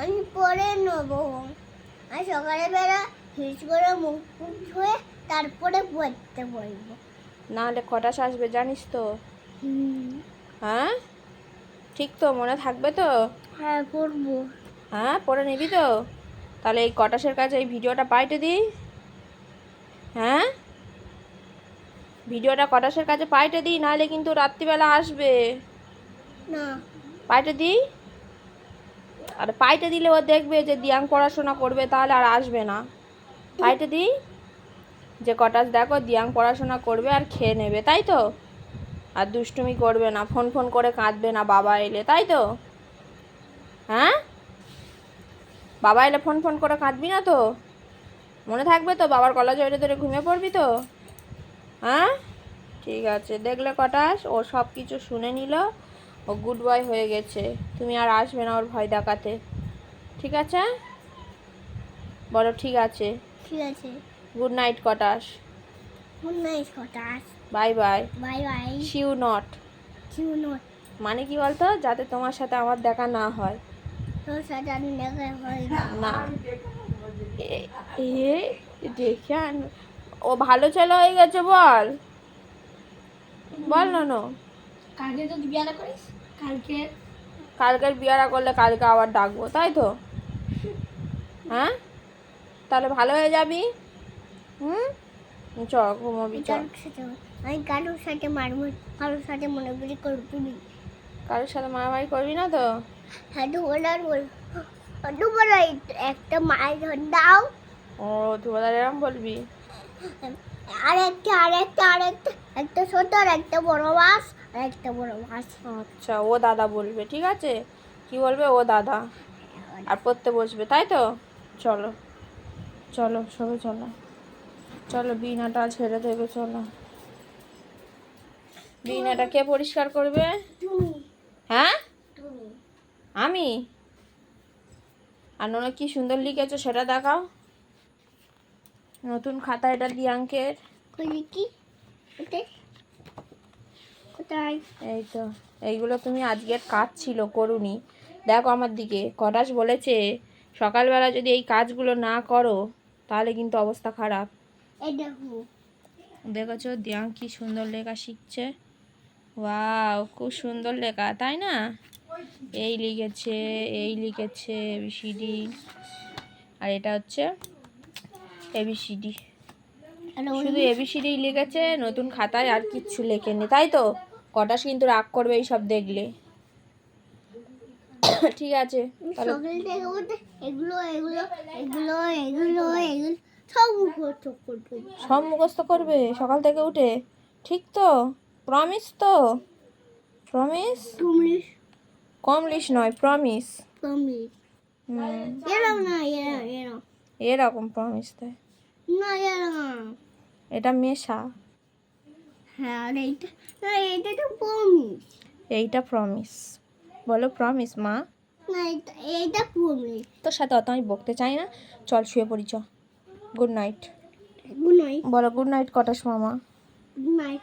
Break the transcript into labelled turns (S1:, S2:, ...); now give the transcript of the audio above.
S1: আমি পরে নেব। আর সকালে বেলা হিস করে মুখ মুখ ধুয়ে তারপরে পড়তে বলব
S2: নাহলে কটাস আসবে জানিস তো? হ্যাঁ? ঠিক তো মনে থাকবে তো?
S1: হ্যাঁ পড়ব।
S2: হ্যাঁ পড়ে নিবি তো? তাহলে এই কটাসের কাছে এই ভিডিওটা পাইটে দিই হ্যাঁ? ভিডিওটা কটাসের কাছে পাইটে দিই নাহলে কিন্তু রাত্রিবেলা আসবে।
S1: না।
S2: পাইটে দিই আর পাইটে দিলে ও দেখবে যে দিয়াং পড়াশোনা করবে, তাহলে আর আসবে না। পাইটে দিই, যে কটাস দেখো দিয়াং পড়াশোনা করবে আর খেয়ে নেবে, তাই তো? আর দুষ্টুমি করবে না, ফোন ফোন করে কাঁদবে না বাবা এলে, তাই তো? হ্যাঁ? বাবা এলে ফোন ফোন করে কাঁদবি না তো? মনে থাকবে তো বাবার গলা জড়িয়ে ধরে ঘুমিয়ে পড়বি তো? হ্যাঁ? ঠিক আছে, দেখলে কটাস ও সব কিছু শুনে নিল। ও গুড বয় হয়ে গেছে। তুমি আর আসবে না ওর ভয় দেখাতে। ঠিক আছে? বলো ঠিক আছে?
S1: ঠিক আছে।
S2: গুড নাইট কটাস।
S1: গুড নাইট হঠাৎ
S2: বাই বাই
S1: বাই বাই
S2: শিউ নট
S1: কিউ নোট
S2: মানে কি বলতো? যাতে তোমার সাথে আমার দেখা না হয়।
S1: তোর সাথে আমি দেখা হয় না।
S2: এ- এ দেখে আন ও ভালো ছেলে হয়ে গেছে বল। বল না
S1: কালকে তো বিয়াটা করিস? কালকে
S2: কালকের বিয়ারা করলে কালকে আবার ডাকবো তাই তো? হ্যাঁ? তাহলে ভালো হয়ে যাবি? হুম? চ ঘুমোবি চ।
S1: কারোর সাথে আমি কারোর সাথে মারবো কারোর সাথে মনে করি করবি
S2: কারোর সাথে মারামারি করবি না তো?
S1: হ্যাঁ বলার বল হাঁটু বলা একটা মাছ ধর দাও।
S2: ও তুই বোধহয় এরম বলবি?
S1: আর একটা আর একটা আর একটা একটা ছোট আর একটা বড় মাছ আর একটা বড় মাছ
S2: আচ্ছা ও দাদা বলবে ঠিক আছে? কি বলবে? ও দাদা। আর পড়তে বসবে তাই তো? চলো চলো সবে চলো। চলো বিনাটা ছেড়ে দেবে চলো। বিনাটা কে পরিষ্কার করবে? হ্যাঁ? আমি? আর নোনা কি সুন্দর লিখেছো সেটা দেখাও। নতুন খাতা এটা দিয়াঙ্কের
S1: কি? কোথায়?
S2: এই তো এইগুলো তুমি আজকের কাজ ছিল করুনি। দেখো আমার দিকে কটাস বলেছে সকালবেলা যদি এই কাজগুলো না করো তাহলে কিন্তু অবস্থা খারাপ। দেখেছ দিয়াং কি সুন্দর লেখা শিখছে? ওয়াও খুব সুন্দর লেখা তাই না? এই লিখেছে এই লিখেছে এবিসিডি আর এটা হচ্ছে এবিসিডি শুধু এবিসিডি লিখেছে নতুন খাতায় আর কিচ্ছু লেখেনি তাই তো? কটাস কিন্তু রাগ করবে এই সব দেখলে? ঠিক আছে
S1: সব মুখস্থ করব।
S2: সকাল থেকে উঠে? ঠিক তো? প্রমিস তো? প্রমিস কমলিশ নয় প্রমিস এরকম প্রমিস দেয়
S1: না এরম
S2: এটা মেশা।
S1: হ্যাঁ আর এইটা না এইটা তো পমি
S2: এইটা প্রমিস বলো প্রমিস মা।
S1: না এইটা এইটা পমি
S2: তোর সাথে অত আমি বকতে চাই না। চল শুয়ে পড়ি চ। গুড নাইট
S1: গুড নাইট
S2: বলো গুড নাইট কটার সময় মা?
S1: Good night